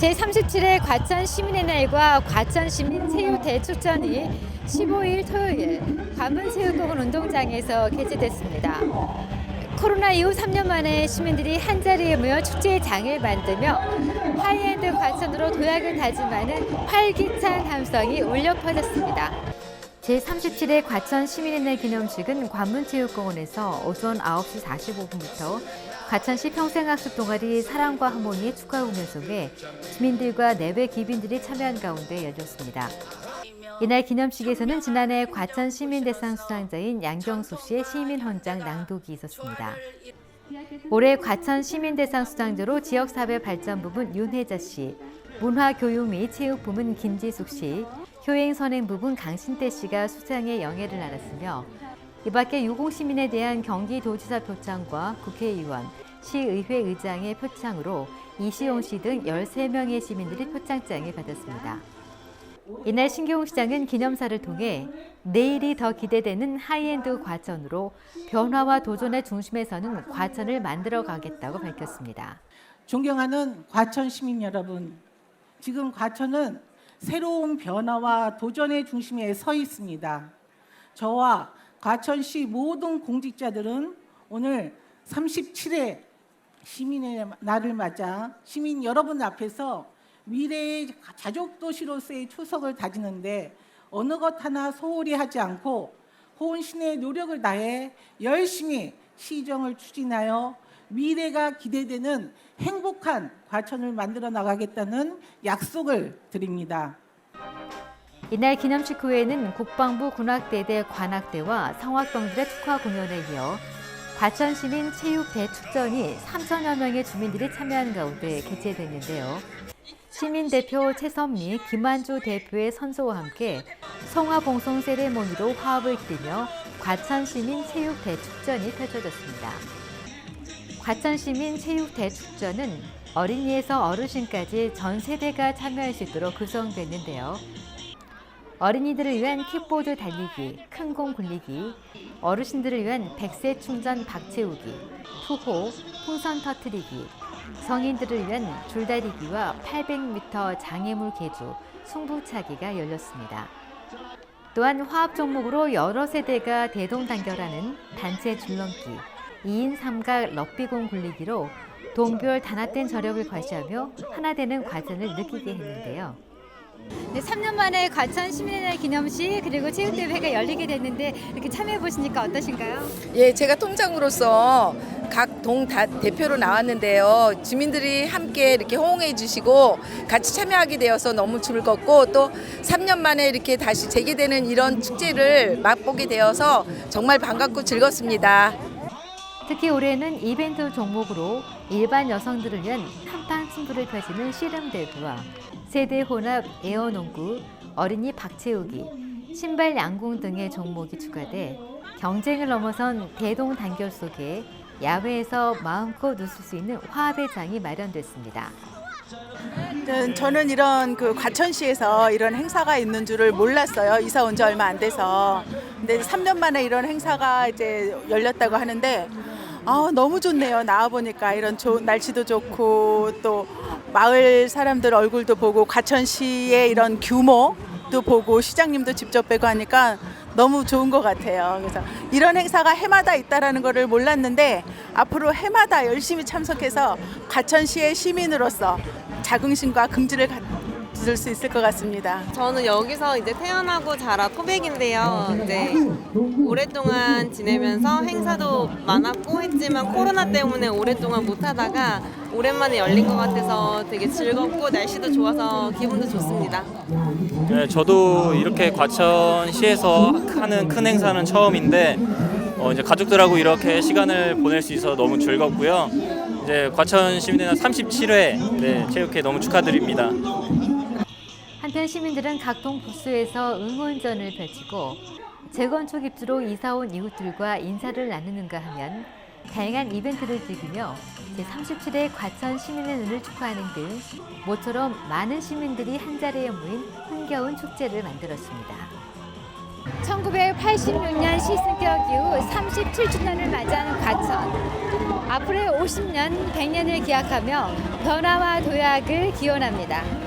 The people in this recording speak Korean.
제37회 과천 시민의 날과 과천 시민 체육 대축전이 15일 토요일 관문체육공원 운동장에서 개최됐습니다. 코로나 이후 3년 만에 시민들이 한자리에 모여 축제의 장을 만들며 하이엔드 과천으로 도약을 다짐하는 활기찬 감성이 울려 퍼졌습니다. 제37회 과천 시민의 날 기념식은 관문체육공원에서 오전 9시 45분부터 과천시 평생학습 동아리 사랑과 하모니의 축하 공연 속에 시민들과 내외 기빈들이 참여한 가운데 열렸습니다. 이날 기념식에서는 지난해 과천 시민대상 수상자인 양경수 씨의 시민헌장 낭독이 있었습니다. 올해 과천 시민대상 수상자로 지역사회 발전 부분 윤혜자 씨, 문화교육 및 체육 부문 김지숙 씨, 효행 선행 부분 강신태 씨가 수상의 영예를 알았으며 이밖에 유공 시민에 대한 경기도지사 표창과 국회의원, 시의회 의장의 표창으로 이시용 씨 등 13명의 시민들이 표창장을 받았습니다. 이날 신경욱 시장은 기념사를 통해 내일이 더 기대되는 하이엔드 과천으로 변화와 도전의 중심에 서는 과천을 만들어 가겠다고 밝혔습니다. 존경하는 과천 시민 여러분, 지금 과천은 새로운 변화와 도전의 중심에 서 있습니다. 저와 과천시 모든 공직자들은 오늘 37회 시민의 날을 맞아 시민 여러분 앞에서 미래의 자족 도시로서의 초석을 다지는데 어느 것 하나 소홀히 하지 않고 혼신의 노력을 다해 열심히 시정을 추진하여 미래가 기대되는 행복한 과천을 만들어 나가겠다는 약속을 드립니다. 이날 기념식 후에는 국방부 군악대대 관악대와 성악병들의 축하 공연에 이어 과천 시민 체육 대축전이 3천여 명의 주민들이 참여한 가운데 개최됐는데요. 시민 대표 최선미, 김한주 대표의 선소와 함께 성화 봉송 세레모니로 화합을 기리며 과천 시민 체육 대축전이 펼쳐졌습니다. 과천 시민 체육 대축전은 어린이에서 어르신까지 전 세대가 참여할 수 있도록 구성됐는데요. 어린이들을 위한 킥보드 달리기, 큰 공 굴리기, 어르신들을 위한 백세 충전 박 채우기, 투호, 풍선 터트리기, 성인들을 위한 줄다리기와 800m 장애물 개주, 승부차기가 열렸습니다. 또한 화합 종목으로 여러 세대가 대동단결하는 단체 줄넘기, 2인 삼각 럭비공 굴리기로 동별 단합된 저력을 과시하며 하나 되는 과정을 느끼게 했는데요. 네, 3년 만에 과천 시민의 날 기념식 그리고 체육대회가 열리게 됐는데 이렇게 참여해 보시니까 어떠신가요? 예, 제가 통장으로서 각 동 대표로 나왔는데요. 주민들이 함께 이렇게 호응해 주시고 같이 참여하게 되어서 너무 즐겁고 또 3년 만에 이렇게 다시 재개되는 이런 축제를 맛보게 되어서 정말 반갑고 즐겁습니다. 특히 올해는 이벤트 종목으로 일반 여성들을 위한 한판 승부를 펼치는 씨름 대회와 세대 혼합 에어농구, 어린이 박채우기, 신발 양궁 등의 종목이 추가돼 경쟁을 넘어선 대동 단결 속에 야외에서 마음껏 웃을 수 있는 화합의 장이 마련됐습니다. 저는- 저는 이런 그 과천시에서 이런 행사가 있는 줄을 몰랐어요. 이사 온 지 얼마 안 돼서. 근데 3년 만에 이런 행사가 이제 열렸다고 하는데 아, 너무 좋네요. 나와 보니까 이런 좋은 날씨도 좋고 또 마을 사람들 얼굴도 보고 과천시의 이런 규모도 보고 시장님도 직접 뵈고 하니까 너무 좋은 것 같아요. 그래서 이런 행사가 해마다 있다라는 거를 몰랐는데 앞으로 해마다 열심히 참석해서 과천시의 시민으로서 자긍심과 긍지를 가질 수 있을 것 같습니다. 저는 여기서 이제 태어나고 자란 토백인데요. 이제 오랫동안 지내면서 행사도 많았고 했지만 코로나 때문에 오랫동안 못 하다가 오랜만에 열린 것 같아서 되게 즐겁고 날씨도 좋아서 기분도 좋습니다. 네, 저도 이렇게 과천시에서 하는 큰 행사는 처음인데 어, 이제 가족들하고 이렇게 시간을 보낼 수 있어서 너무 즐겁고요. 이제 과천 시민회관 37회 네, 체육회 너무 축하드립니다. 한편 시민들은 각동 부스에서 응원전을 펼치고 재건축 입주로 이사 온 이웃들과 인사를 나누는가 하면 다양한 이벤트를 즐기며 제37회 과천 시민의 날을 축하하는 등 모처럼 많은 시민들이 한자리에 모인 흥겨운 축제를 만들었습니다. 1986년 시승격 이후 37주년을 맞이하는 과천. 앞으로의 50년, 100년을 기약하며 변화와 도약을 기원합니다.